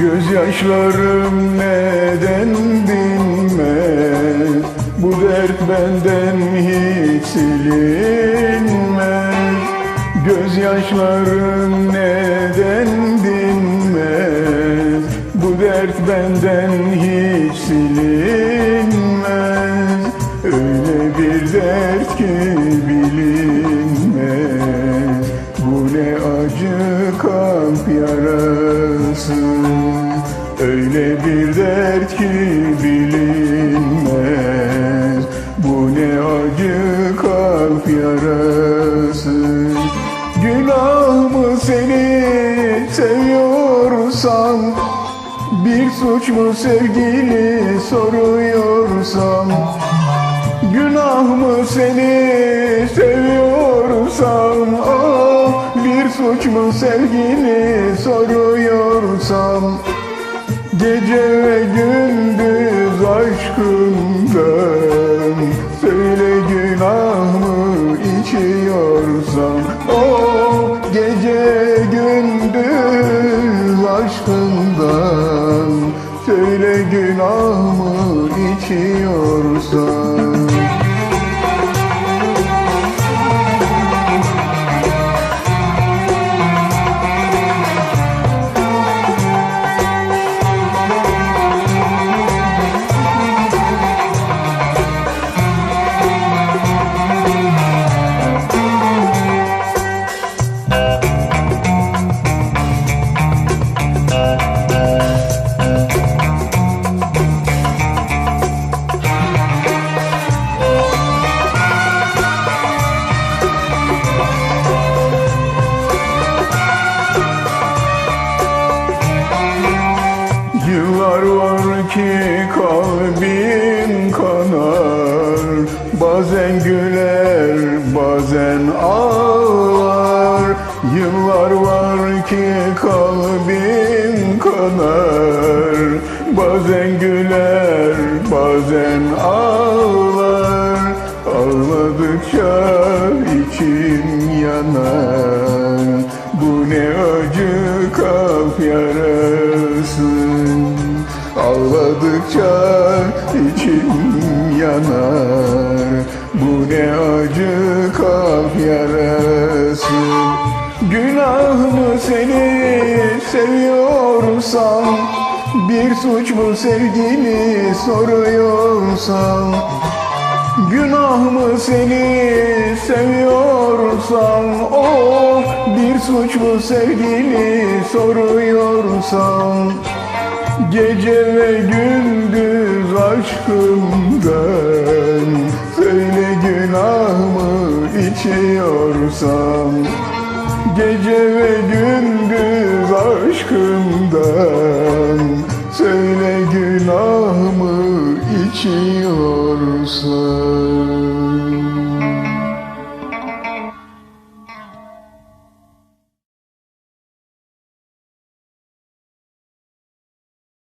Gözyaşlarım neden dinmez Bu dert benden hiç silinmez. Gözyaşlarım neden dinmez Bu dert benden hiç silinmez. Öyle bir dert ki bilinmez Öyle bir dert ki bilinmez. Bu ne acı kalp yarası. Günah mı seni seviyorsam Bir suç mu sevgili soruyorsam Günah mı seni seviyorsam ah Bir suç mu sevgili soruyorsam Gece ve gündüz aşkından Söyle günah mı içiyorsam Oh gece gündüz aşkından Söyle günah mı içiyorsam Bazen güler bazen ağlar. Yıllar var ki kalbim kanar. Bazen güler bazen ağlar. Ağladıkça içim yanar. Bu ne acı kalp yarası. Ağladıkça içim yanar Bu ne acı kalp yarası? Günah mı seni seviyorsam Bir suç mu sevgini soruyorsam Günah mı seni seviyorsam Oh bir suç mu sevgini soruyorsam Gece ve gündüz aşkımdan Söyle günah mı içiyorsam. Gece ve gündüz aşkımdan Söyle günah mı içiyorsam